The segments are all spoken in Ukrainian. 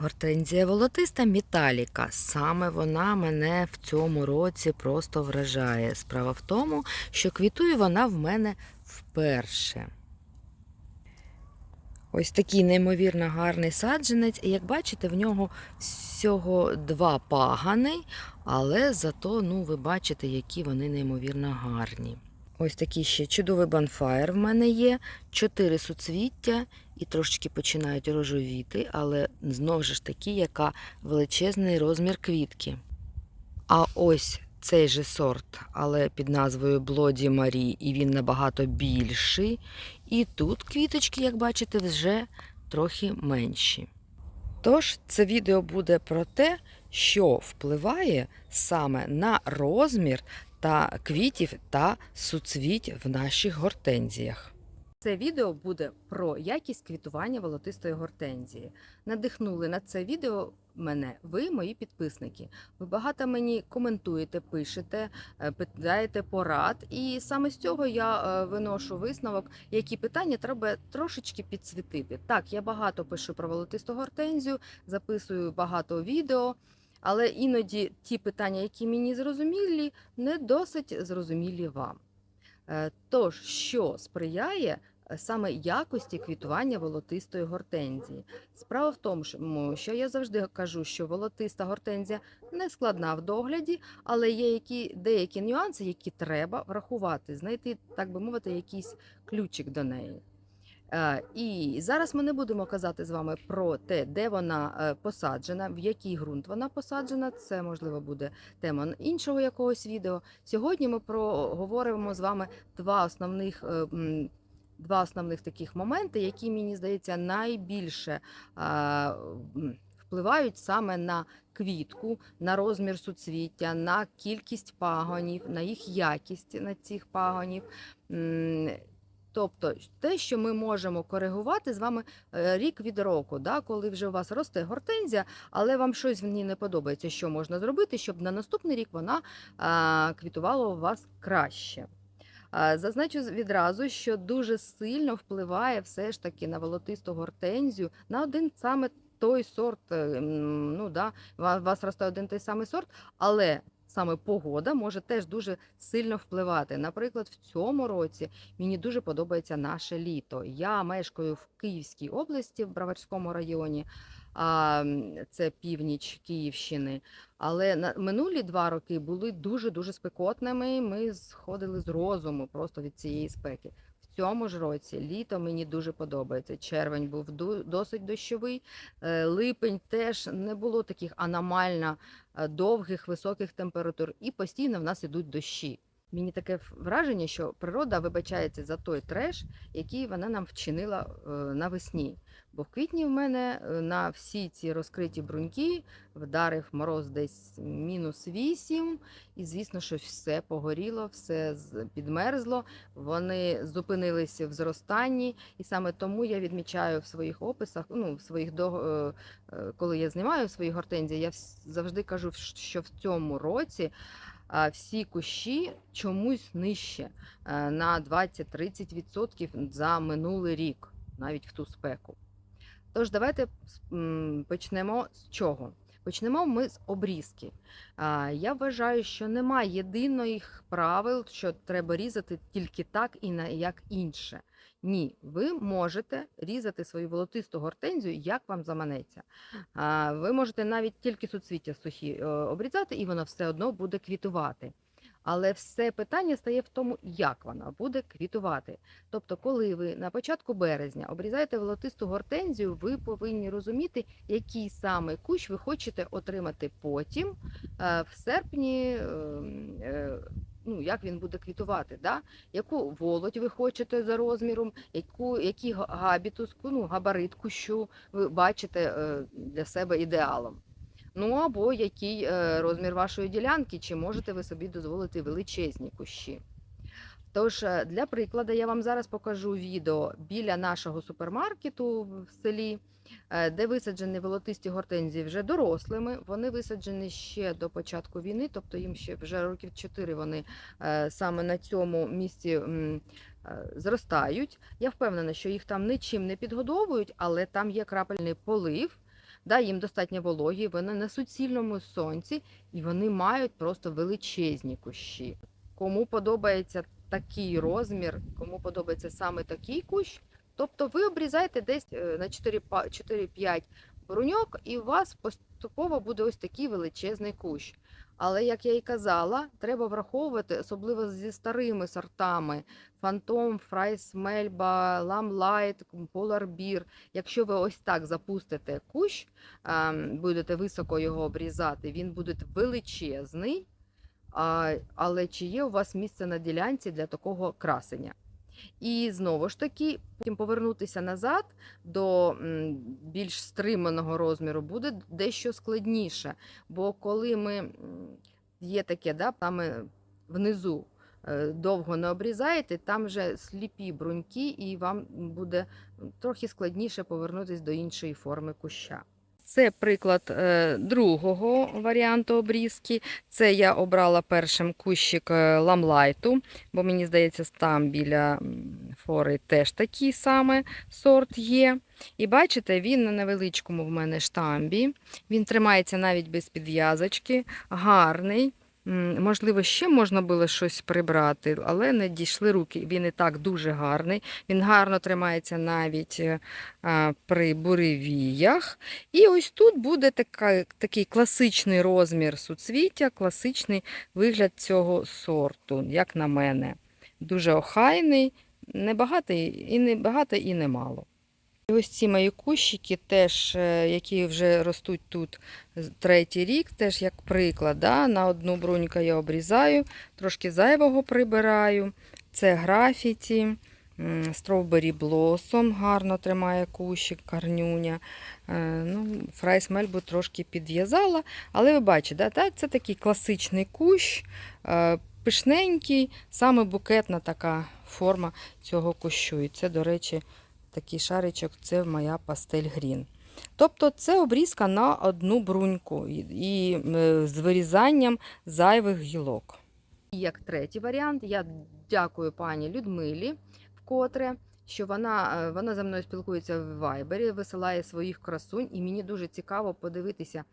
Гортензія волотиста Міталіка. Саме вона мене в цьому році просто вражає. Справа в тому, що квітує вона в мене вперше. Ось такий неймовірно гарний саджанець. І як бачите, в нього всього два пагани, але зато ну, ви бачите, які вони неймовірно гарні. Ось такий ще чудовий банфаєр в мене є, чотири суцвіття і трошечки починають рожовіти, але знову ж таки, яка величезний розмір квітки. А ось цей же сорт, але під назвою Блоді Марі, і він набагато більший. І тут квіточки, як бачите, вже трохи менші. Тож, це відео буде про те, що впливає саме на розмір та квітів та суцвіть в наших гортензіях. Це відео буде про якість квітування волотистої гортензії. Надихнули на це відео мене ви, мої підписники. Ви багато мені коментуєте, пишете, е, питаєте порад, і саме з цього я е, виношу висновок, які питання треба трошечки підсвітити. Так, я багато пишу про волотисту гортензію, записую багато відео. Але іноді ті питання, які мені зрозумілі, не досить зрозумілі вам. Е, Тож, що сприяє е, саме якості квітування волотистої гортензії? Справа в тому, що я завжди кажу, що волотиста гортензія не складна в догляді, але є які, деякі нюанси, які треба врахувати, знайти, так би мовити, якийсь ключик до неї. Е, І зараз ми не будемо казати з вами про те, де вона е, посаджена, в який ґрунт вона посаджена. Це можливо буде тема іншого якогось відео. Сьогодні ми проговоримо з вами два основних. е, Два основних таких моменти, які мені здається найбільше впливають саме на квітку, на розмір суцвіття, на кількість пагонів, на їх якість на цих пагонів. Тобто те, що ми можемо коригувати з вами е, рік від року, да, коли вже у вас росте гортензія, але вам щось в ній не подобається, що можна зробити, щоб на наступний рік вона а, квітувала у вас краще. А, Зазначу відразу, що дуже сильно впливає все ж таки на волотисту гортензію, на один саме той сорт. е, Ну, да, у вас росте один той самий сорт, але саме погода може теж дуже сильно впливати. Наприклад, в цьому році мені дуже подобається наше літо. Я мешкаю в Київській області, в Броварському районі, а це північ Київщини. Але на минулі два роки були дуже дуже спекотними. Ми сходили з розуму просто від цієї спеки. Цьому ж році літо мені дуже подобається. Червень був досить дощовий. е, Липень теж не було таких аномально е, довгих високих температур, і постійно в нас ідуть дощі. Мені таке враження, що природа вибачається за той треш, який вона нам вчинила е, навесні. Бо в квітні в мене е, на всі ці розкриті бруньки вдарив мороз десь мінус 8, і звісно, що все погоріло, все підмерзло. Вони зупинилися в зростанні, і саме тому я відмічаю в своїх описах, ну в своїх е, коли я знімаю свої гортензії, я завжди кажу, що в цьому році всі кущі чомусь нижче е, на 20-30% за минулий рік, навіть в ту спеку. Тож давайте почнемо з чого? Почнемо ми з обрізки. Я вважаю, що немає єдиних правил, що треба різати тільки так і як інше. Ні, ви можете різати свою волотисту гортензію, як вам заманеться. Ви можете навіть тільки суцвіття сухі е, обрізати, і воно все одно буде квітувати. Але все питання стає в тому, як вона буде квітувати. Тобто, коли ви на початку березня обрізаєте волотисту гортензію, ви повинні розуміти, який саме кущ ви хочете отримати потім е, в серпні. Ну, як він буде квітувати, да? яку володь ви хочете за розміром, яку, який га- габітус, ну, габарит кущу ви бачите е, для себе ідеалом. Ну або який е, розмір вашої ділянки, чи можете ви собі дозволити величезні кущі. Тож, е, для прикладу, я вам зараз покажу відео біля нашого супермаркету в селі, де висаджені волотисті гортензії вже дорослими. Вони висаджені ще до початку війни, тобто їм ще вже років 4 вони е, саме на цьому місці е, зростають. Я впевнена, що їх там нічим не підгодовують, але там є крапельний полив. да, їм достатньо вологі, вони на суцільному сонці і вони мають просто величезні кущі. Кому подобається такий розмір, кому подобається саме такий кущ, тобто ви обрізаєте десь е, на 4 па- 4-5 бруньок, і у вас поступово буде ось такий величезний кущ. Але, як я і казала, треба враховувати, особливо зі старими сортами Фантом, Фрайс, Мельба, Ламлайт, Beer. Якщо ви ось так запустите кущ, будете високо його обрізати, він буде величезний. Але чи є у вас місце на ділянці для такого красення? І знову ж таки, потім повернутися назад до більш стриманого розміру буде дещо складніше. Бо коли ми є таке, да, саме внизу е, довго не обрізаєте, там вже сліпі бруньки, і вам буде трохи складніше повернутися до іншої форми куща. Це приклад е, другого варіанту обрізки. Це я обрала першим кущик е, ламлайту, бо мені здається, там біля фори теж такий саме сорт є. І бачите, він на невеличкому в мене штамбі. Він тримається навіть без підв'язочки, гарний. Можливо, ще можна було щось прибрати, але не дійшли руки. Він і так дуже гарний. Він гарно тримається навіть е, при буревіях. І ось тут буде така, такий класичний розмір суцвіття, класичний вигляд цього сорту, як на мене. Дуже охайний, небагато і не і немало. І ось ці мої кущики, теж, е, які вже ростуть тут третій рік, теж як приклад. Да? На одну бруньку я обрізаю, трошки зайвого прибираю. Це графіті, стровбері блосом, гарно тримає кущик, карнюня. Е, Ну, Фрайс Мельбу трошки підв'язала, але ви бачите, да, та- це такий класичний кущ, е, пишненький, саме букетна така форма цього кущу. І це, до речі, такий шаричок це моя пастель грін. Тобто це обрізка на одну бруньку і, з вирізанням зайвих гілок. І як третій варіант, я дякую пані Людмилі вкотре, що вона, е, вона за мною спілкується в Вайбері, висилає своїх красунь, і мені дуже цікаво подивитися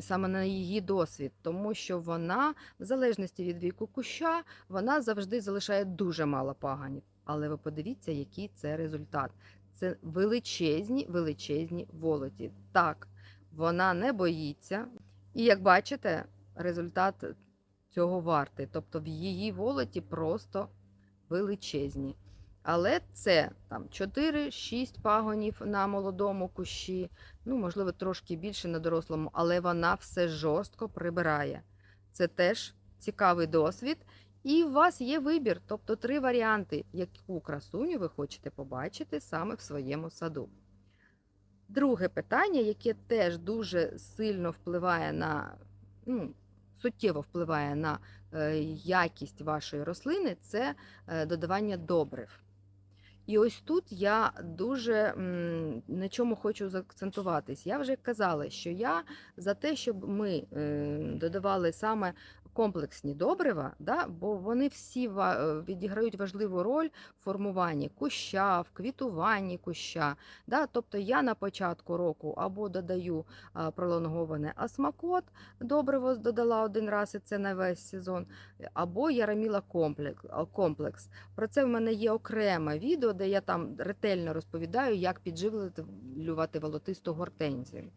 саме на її досвід, тому що вона, в залежності від віку куща, вона завжди залишає дуже мало паганів. Але ви подивіться, який це результат. Це величезні, величезні волоті. Так, вона не боїться. І як бачите, результат цього вартий. Тобто в її волоті просто величезні. Але це там 4-6 пагонів на молодому кущі, ну, можливо, трошки більше на дорослому, але вона все жорстко прибирає. Це теж цікавий досвід. І у вас є вибір, тобто три варіанти, яку красуню ви хочете побачити саме в своєму саду. Друге питання, яке теж дуже сильно впливає на, ну, суттєво впливає на е, якість вашої рослини, це е, додавання добрив. І ось тут я дуже на чому хочу заакцентуватись. Я вже казала, що я за те, щоб ми е, додавали саме комплексні добрива, да, бо вони всі е, відіграють важливу роль в формуванні куща, в квітуванні куща. Да. Тобто я на початку року або додаю пролонговане асмакот, добриво додала один раз, і це на весь сезон, або я раміла комплекс. комплекс. Про це в мене є окреме відео, де я там ретельно розповідаю, як підживлювати волотисту гортензію.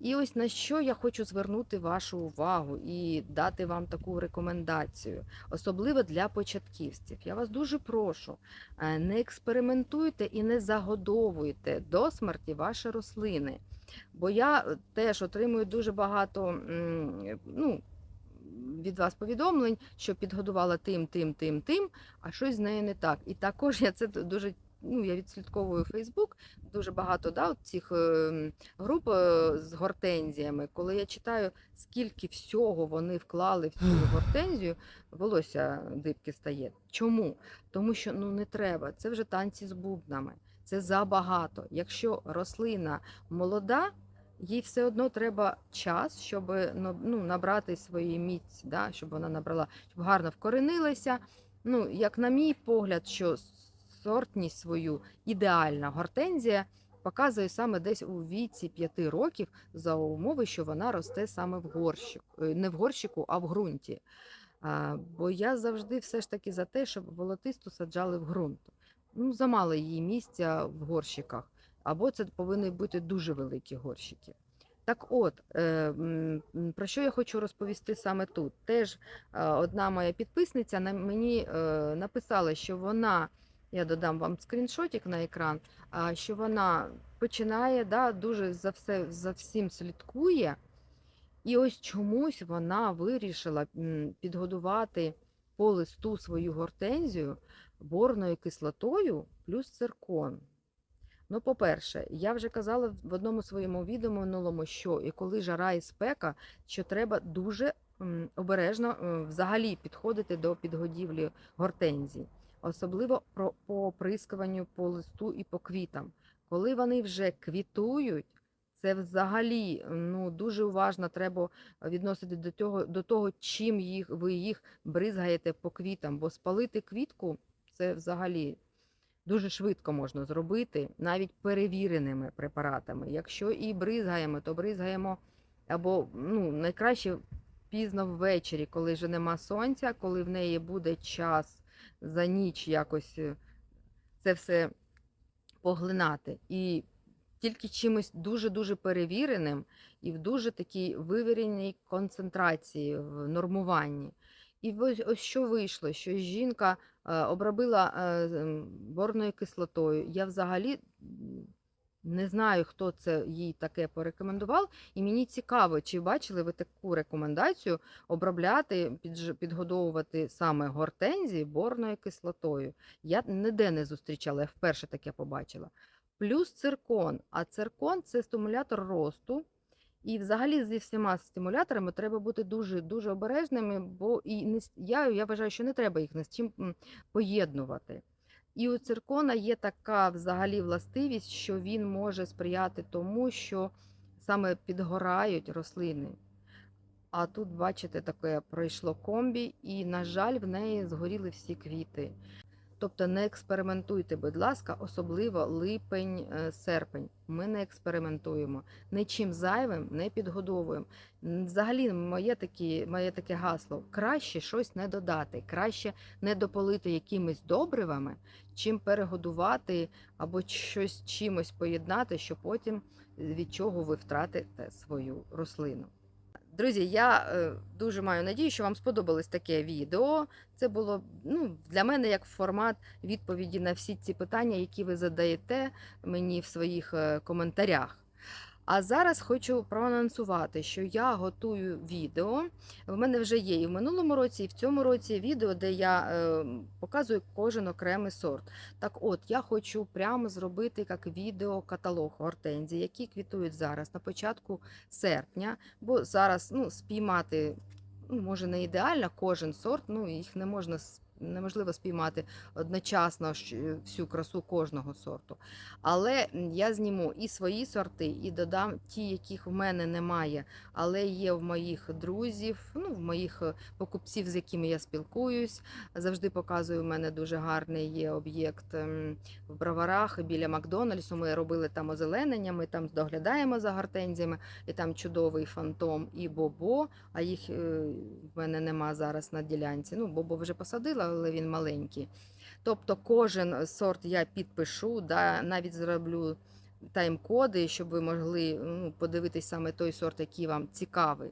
І ось на що я хочу звернути вашу увагу і дати вам таку рекомендацію, особливо для початківців. Я вас дуже прошу, е, не експериментуйте і не загодовуйте до смерті ваші рослини. Бо я е, теж отримую дуже багато ну, від вас повідомлень, що підгодувала тим, тим, тим, тим, а щось з нею не так. І також я це дуже. Ну, я відслідковую Фейсбук, дуже багато да, от цих е, груп е, з гортензіями. Коли я читаю, скільки всього вони вклали в цю гортензію, волосся дибки стає. Чому? Тому що ну не треба. Це вже танці з бубнами. Це забагато. Якщо рослина молода, їй все одно треба час, щоб ну, набрати свої міць, да, щоб вона набрала, щоб гарно вкоренилася. Ну, як на мій погляд, що сортність свою ідеальна гортензія показує саме десь у віці 5 років за умови, що вона росте саме в горщику, е, не в горщику, а в ґрунті. Бо я завжди все ж таки за те, щоб волотисту саджали в ґрунт. Ну, замало її місця в горщиках, або це повинні бути дуже великі горщики. Так от, е, про що я хочу розповісти саме тут? Теж е, одна моя підписниця мені написала, що вона, я додам вам скріншотик на екран, що вона починає да, дуже за, все, за всім слідкує. І ось чомусь вона вирішила підгодувати по листу свою гортензію борною кислотою плюс циркон. Ну, по-перше, я вже казала в одному своєму відео минулому, що і коли жара і спека, що треба дуже обережно е, взагалі підходити до підгодівлі гортензій, особливо про, по оприскуванню по листу і по квітам. Коли вони вже квітують, це взагалі ну, дуже уважно треба відносити до того, до того, чим їх, ви їх бризгаєте по квітам, бо спалити квітку це взагалі дуже швидко можна зробити, навіть перевіреними препаратами. Якщо і бризгаємо, то бризгаємо або ну, найкраще пізно ввечері, коли вже нема сонця, коли в неї буде час за ніч якось е, це все поглинати. І тільки чимось дуже-дуже перевіреним і в дуже такій вивіреній концентрації, в нормуванні. І ось, що вийшло, що жінка е, обробила е, борною кислотою. Я взагалі не знаю, хто це їй таке порекомендував. І мені цікаво, чи бачили ви таку рекомендацію обробляти, підгодовувати саме гортензії борною кислотою. Я ніде не зустрічала, я вперше таке побачила. Плюс циркон. А циркон це стимулятор росту. І взагалі зі всіма стимуляторами треба бути дуже дуже обережними, бо і не я, я вважаю, що не треба їх з чим поєднувати. І у циркона є така взагалі властивість, що він може сприяти тому, що саме підгорають рослини. А тут, бачите, таке пройшло комбі, і, на жаль, в неї згоріли всі квіти. Тобто не експериментуйте, будь ласка, особливо липень, е. Ми не експериментуємо, нічим зайвим не підгодовуємо. Взагалі, моє такі, моє таке гасло: краще щось не додати, краще не дополити якимись добривами, чим перегодувати або щось чимось поєднати, що потім від чого ви втратите свою рослину. Друзі, я е, дуже маю надію, що вам сподобалось таке відео. Це було ну, для мене як формат відповіді на всі ці питання, які ви задаєте мені в своїх е, коментарях. А зараз хочу проанонсувати, що я готую відео. В мене вже є і в минулому році, і в цьому році відео, де я е, показую кожен окремий сорт. Так от, я хочу прямо зробити як відеокаталог гортензій, які квітують зараз на початку серпня, бо зараз ну, спіймати ну, може не ідеально кожен сорт, ну їх не можна неможливо спіймати одночасно всю красу кожного сорту. Але я зніму і свої сорти, і додам ті, яких в мене немає, але є в моїх друзів, ну, в моїх е, покупців, з якими я спілкуюсь. Завжди показую, в мене дуже гарний є об'єкт ем, в броварах біля Макдональдсу. Ми робили там озеленення, ми там доглядаємо за гортензіями, і там чудовий фантом і бобо. А їх е, в мене нема зараз на ділянці. Ну, бобо вже посадила, але він маленький. Тобто кожен сорт я підпишу, да, навіть зроблю тайм-коди, щоб ви могли ну, подивитись саме той сорт, який вам цікавий.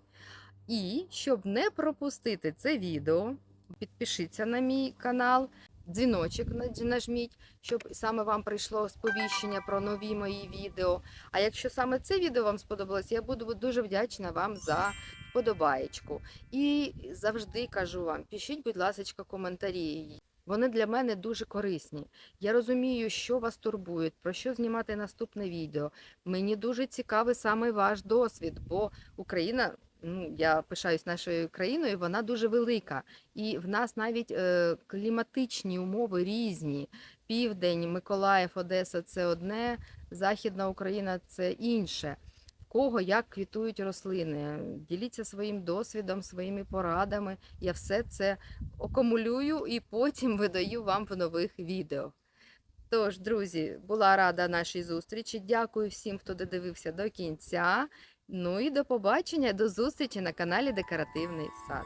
І щоб не пропустити це відео, підпишіться на мій канал, дзвіночок нажміть, щоб саме вам прийшло сповіщення про нові мої відео. А якщо саме це відео вам сподобалось, я буду дуже вдячна вам за вподобаєчку. І завжди кажу вам, пишіть, будь ласка, коментарі. Вони для мене дуже корисні. Я розумію, що вас турбує, про що знімати наступне відео. Мені дуже цікавий саме ваш досвід, бо Україна, ну я пишаюсь нашою країною, вона дуже велика. І в нас навіть е, кліматичні умови різні. Південь, Миколаїв, Одеса це одне, Західна Україна це інше. В кого як квітують рослини. Діліться своїм досвідом, своїми порадами. Я все це акумулюю і потім видаю вам в нових відео. Тож, друзі, була рада нашій зустрічі. Дякую всім, хто додивився до кінця. Ну і до побачення, до зустрічі на каналі Декоративний сад.